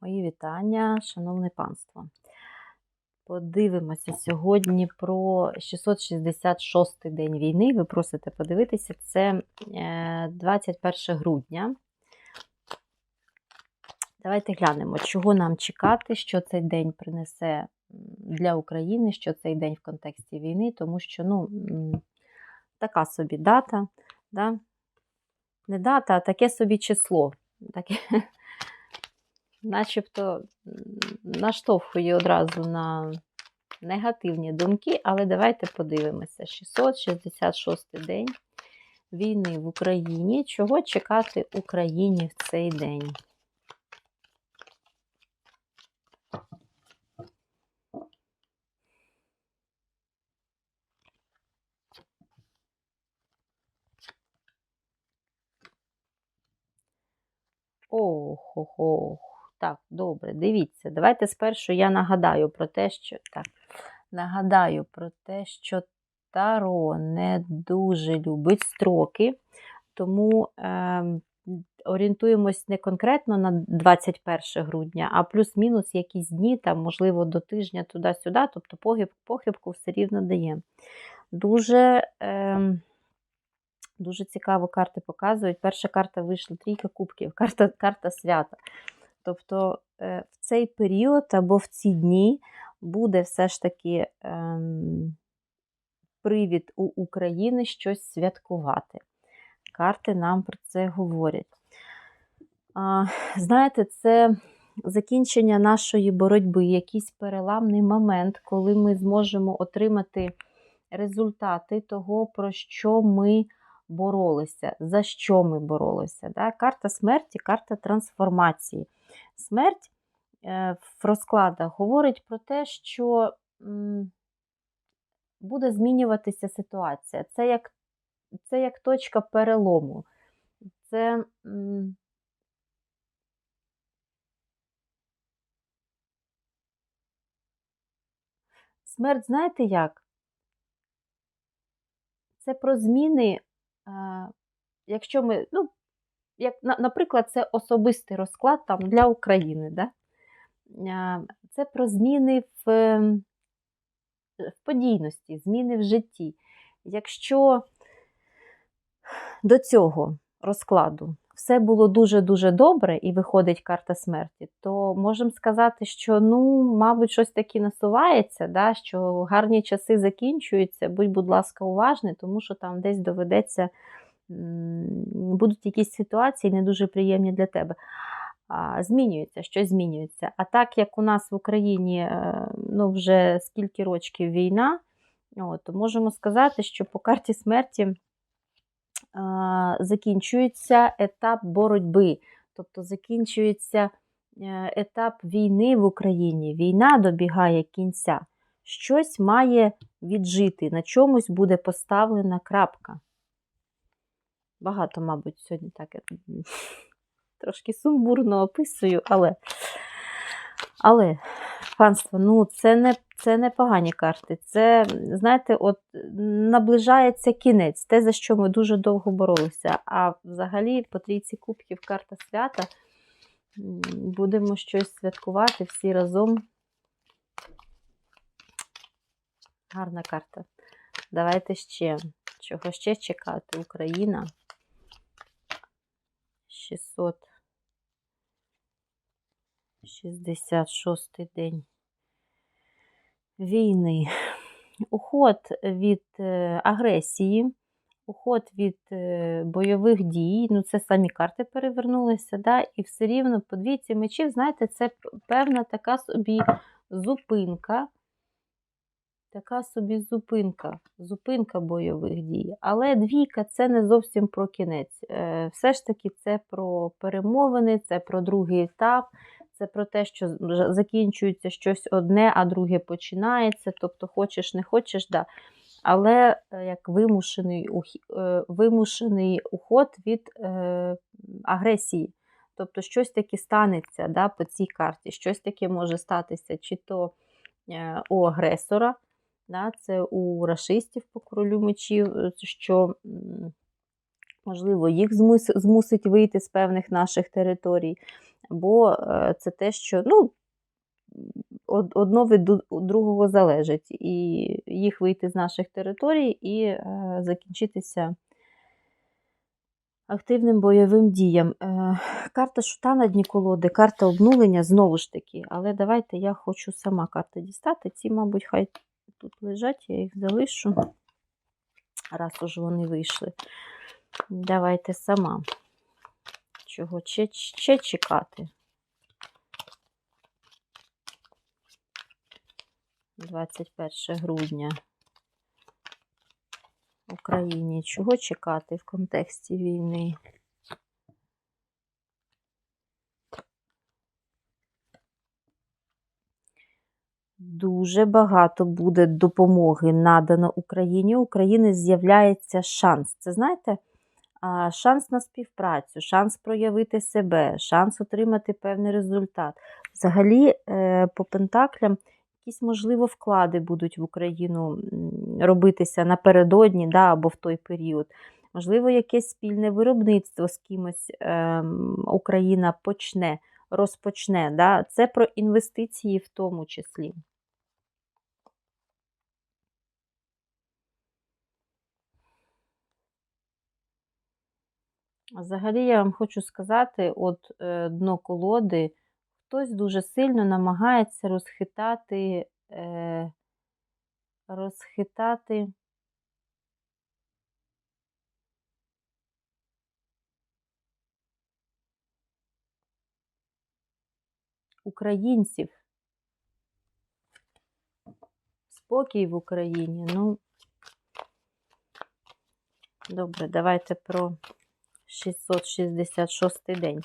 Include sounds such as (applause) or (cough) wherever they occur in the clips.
Мої вітання, шановне панство. Подивимося сьогодні про 666 день війни. Ви просите подивитися, це е, 21 грудня. Давайте глянемо, чого нам чекати, що цей день принесе для України, що цей день в контексті війни, тому що ну, така собі дата, да? не дата, а таке собі число. Таке, начебто наштовхує одразу на негативні думки, але давайте подивимося. 666 день війни в Україні. Чого чекати Україні в цей день? Ох, ох, ох. Так, добре, дивіться. Давайте спершу я нагадаю про те, що так, нагадаю про те, що Таро не дуже любить строки, тому е, орієнтуємось не конкретно на 21 грудня, а плюс-мінус якісь дні, там, можливо, до тижня туди-сюди, тобто похиб, похибку все рівно дає. Дуже. Е, Дуже цікаво карти показують. Перша карта вийшла трійка кубків, (laughs) карта карта свята. Тобто е, в цей період або в ці дні буде все ж таки ем, привід у України щось святкувати. Карти нам про це говорять. Знаєте, це закінчення нашої боротьби, якийсь переламний момент, коли ми зможемо отримати результати того, про що ми боролися, за що ми боролися. Да? Карта смерті, карта трансформації. Смерть е, в розкладах говорить про те, що буде змінюватися ситуація. Це як, це як точка перелому. Це. Смерть, знаєте як? Це про зміни якщо ми, ну, як, наприклад, це особистий розклад там, для України. Да? Це про зміни в, в подійності, зміни в житті. Якщо до цього розкладу все було дуже-дуже добре і виходить карта смерті, то можемо сказати, що, ну, мабуть, щось таке насувається, да, що гарні часи закінчуються, будь, будь ласка, уважний, тому що там десь доведеться будуть якісь ситуації не дуже приємні для тебе. Змінюється, щось змінюється. А так як у нас в Україні е, ну, вже скільки років війна, то можемо сказати, що по карті смерті закінчується етап боротьби, тобто закінчується е, етап війни в Україні. Війна добігає кінця. Щось має віджити, на чомусь буде поставлена крапка. Багато, мабуть, сьогодні так я трошки сумбурно описую, але, але, панство, ну, це не це не погані карти. Це, знаєте, от наближається кінець, те, за що ми дуже довго боролися. А взагалі, по трійці кубків карта свята. Будемо щось святкувати всі разом. Гарна карта. Давайте ще. Чого ще чекати? Україна. 666 день війни. Уход від е, агресії, уход від е, бойових дій, ну це самі карти перевернулися, да, і все рівно по двійці мечів, знаєте, це певна така собі зупинка така собі зупинка, зупинка бойових дій. Але двійка це не зовсім про кінець. Е, все ж таки, це про перемовини, це про другий етап, це про те, що закінчується щось одне, а друге починається. Тобто, хочеш, не хочеш, да. Але е, як вимушений е, вимушений уход від агресії. Тобто щось таке станеться да, по цій карті, щось таке може статися, чи то у агресора, Да, Це у расистів по королю мечів, е, що, можливо, їх змусить вийти з певних наших територій. бо е, це те, що ну, одно від другого залежить. І їх вийти з наших територій і е, закінчитися активним бойовим діям. Карта шута на дні колоди, карта обнулення знову ж таки. Але давайте я хочу сама карти дістати. Ці, мабуть, хай тут лежать, я їх залишу. Раз уж вони вийшли. Давайте сама. Чого ще, ще чекати? 21 грудня Україні. Чого чекати в контексті війни? Дуже багато буде допомоги надано Україні. У України з'являється шанс. Це знаєте, шанс на співпрацю, шанс проявити себе, шанс отримати певний результат. Взагалі, е, по пентаклям якісь, можливо, вклади будуть в Україну робитися напередодні да, або в той період. Можливо, якесь спільне виробництво з кимось ем, Україна почне, розпочне. Да? Це про інвестиції в тому числі. Взагалі, я вам хочу сказати, от е, дно колоди, хтось дуже сильно намагається розхитати, е, розхитати українців. Спокій в Україні. Ну, добре, давайте про 666 день.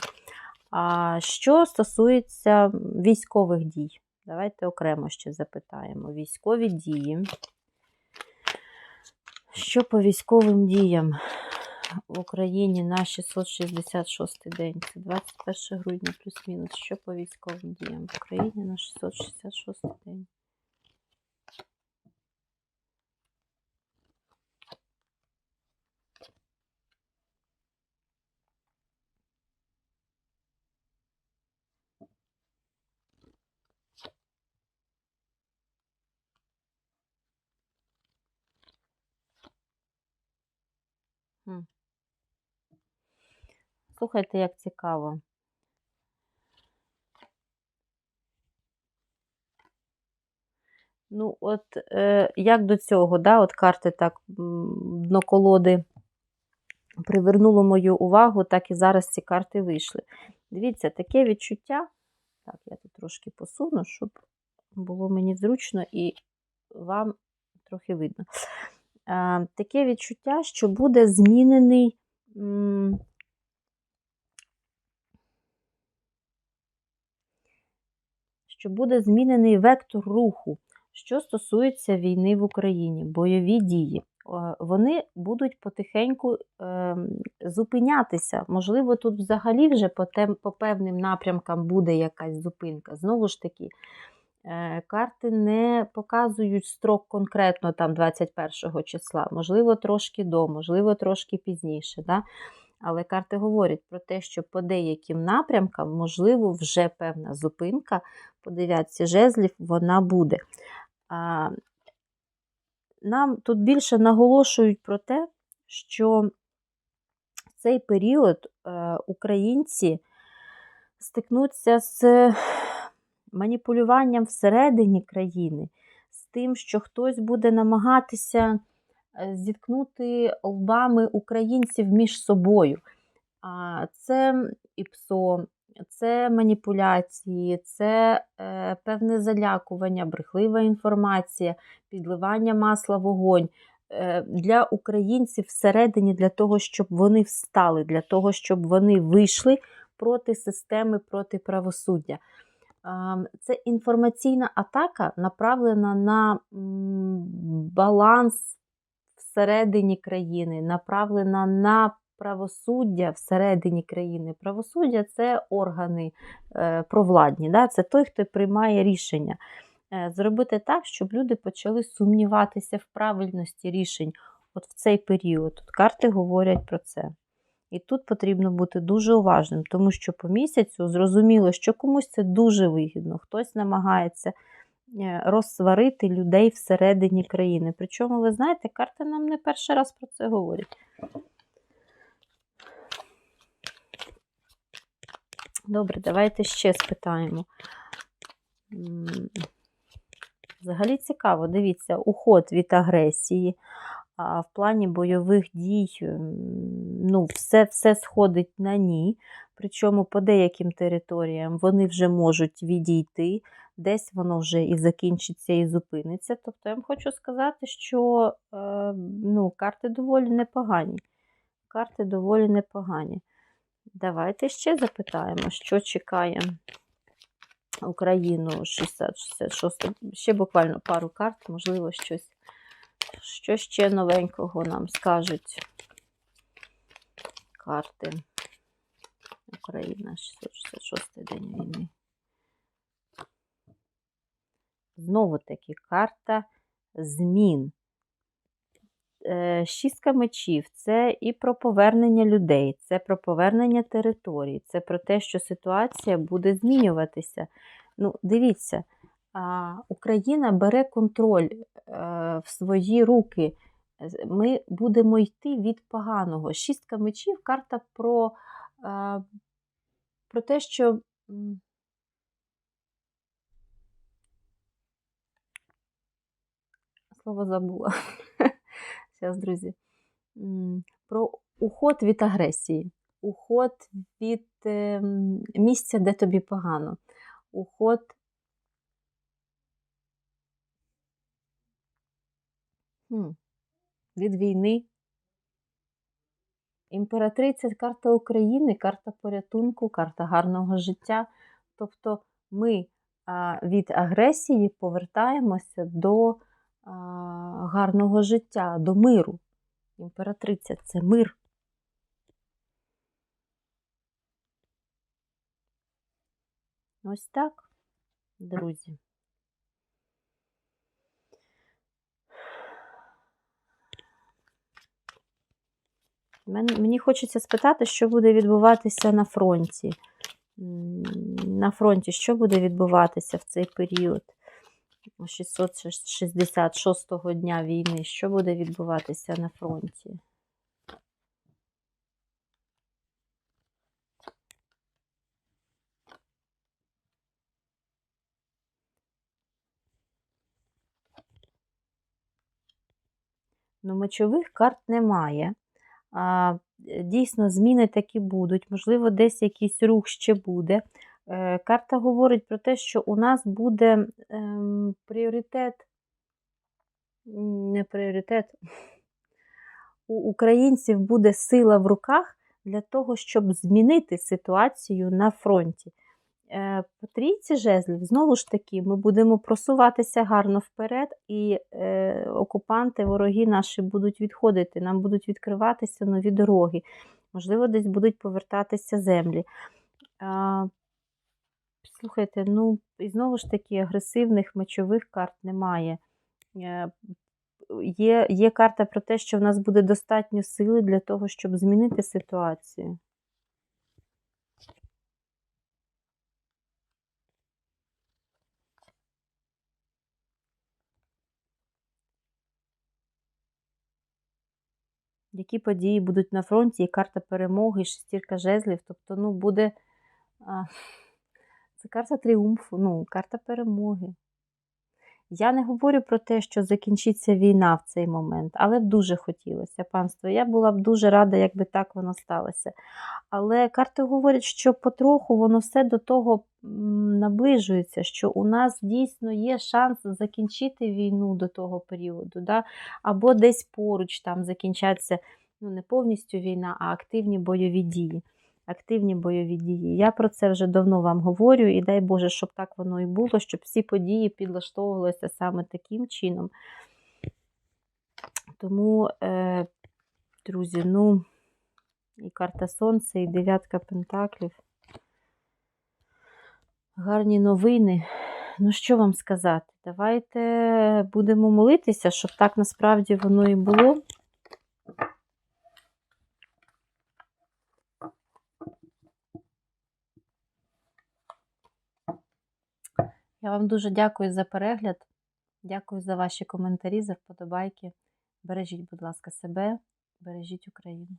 А що стосується військових дій, давайте окремо ще запитаємо. Військові дії. Що по військовим діям в Україні на 666 день? Це 21 грудня плюс-мінус. Що по військовим діям в Україні на 666 день? Слухайте, як цікаво. Ну, от е, як до цього, да, от карти так дно колоди привернуло мою увагу, так і зараз ці карти вийшли. Дивіться, таке відчуття. Так, я тут трошки посуну, щоб було мені зручно і вам трохи видно. Е, таке відчуття, що буде змінений. Що буде змінений вектор руху, що стосується війни в Україні, бойові дії. Е, Вони будуть потихеньку е, зупинятися. Можливо, тут взагалі вже по, тем, по певним напрямкам буде якась зупинка. Знову ж таки, карти не показують строк конкретно там 21 числа, можливо, трошки до, можливо, трошки пізніше. Да? Але карти говорять про те, що по деяким напрямкам, можливо, вже певна зупинка по дев'ятці жезлів вона буде. А, Нам тут більше наголошують про те, що в цей період е, українці стикнуться з маніпулюванням всередині країни, з тим, що хтось буде намагатися е, зіткнути лбами українців між собою. Це і ПСО, це маніпуляції, це е, певне залякування, брехлива інформація, підливання масла вогонь. Е, для українців всередині, для того, щоб вони встали, для того, щоб вони вийшли проти системи, проти правосуддя. Це інформаційна атака направлена на баланс всередині країни, направлена на правосуддя всередині країни. Правосуддя це органи е, провладні, да? це той, хто приймає рішення. Е, зробити так, щоб люди почали сумніватися в правильності рішень от в цей період. Тут карти говорять про це. І тут потрібно бути дуже уважним, тому що по місяцю зрозуміло, що комусь це дуже вигідно, хтось намагається е, розсварити людей всередині країни. Причому, ви знаєте, карти нам не перший раз про це говорять. Добре, давайте ще спитаємо. Взагалі цікаво, дивіться, уход від агресії. А в плані бойових дій ну, все, все сходить на ні. Причому по деяким територіям вони вже можуть відійти, десь воно вже і закінчиться, і зупиниться. Тобто я вам хочу сказати, що е, ну, карти доволі непогані. Карти доволі непогані. Давайте ще запитаємо, що чекає Україну 666. Ще буквально пару карт, можливо, щось, що ще новенького нам скажуть карти. Україна 666 день війни. Знову таки карта змін. Е, Шістка мечів це і про повернення людей, це про повернення територій, це про те, що ситуація буде змінюватися. Ну, дивіться, Україна бере контроль е, в свої руки. Ми будемо йти від поганого. Шістка мечів карта про, е, про те, що. Слово забула. (laughs) Зараз, друзі. Про уход від агресії, уход від ем, місця, де тобі погано, уход від війни. Імператриця карта України, карта порятунку, карта гарного життя. Тобто ми від агресії повертаємося до гарного життя, до миру. Імператриця це мир. Ось так, друзі. Мені хочеться спитати, що буде відбуватися на фронті. На фронті, що буде відбуватися в цей період 666-го дня війни? Що буде відбуватися на фронті? Ну, мечових карт немає. Е, Дійсно, зміни такі будуть, можливо, десь якийсь рух ще буде. Е, Карта говорить про те, що у нас буде ем, пріоритет, не пріоритет, у українців буде сила в руках для того, щоб змінити ситуацію на фронті. Е, По трійці жезлів, знову ж таки, ми будемо просуватися гарно вперед, і е, окупанти, вороги наші будуть відходити, нам будуть відкриватися нові дороги. Можливо, десь будуть повертатися землі. А, слухайте, ну, і знову ж таки, агресивних мечових карт немає. Е, Є, є карта про те, що в нас буде достатньо сили для того, щоб змінити ситуацію. Які події будуть на фронті, і карта перемоги, і шестірка жезлів. Тобто, ну, буде. А, (laughs) це карта тріумфу, ну, карта перемоги. Я не говорю про те, що закінчиться війна в цей момент, але б дуже хотілося, панство. Я була б дуже рада, якби так воно сталося. Але карти говорять, що потроху воно все до того наближується, що у нас дійсно є шанс закінчити війну до того періоду, да? або десь поруч там закінчаться ну, не повністю війна, а активні бойові дії. Активні бойові дії. Я про це вже давно вам говорю, і дай Боже, щоб так воно і було, щоб всі події підлаштовувалися саме таким чином. Тому, е, друзі, ну, і карта Сонця, і дев'ятка Пентаклів гарні новини. Ну, що вам сказати? Давайте будемо молитися, щоб так насправді воно і було. Я вам дуже дякую за перегляд. Дякую за ваші коментарі, за вподобайки. Бережіть, будь ласка, себе, бережіть Україну.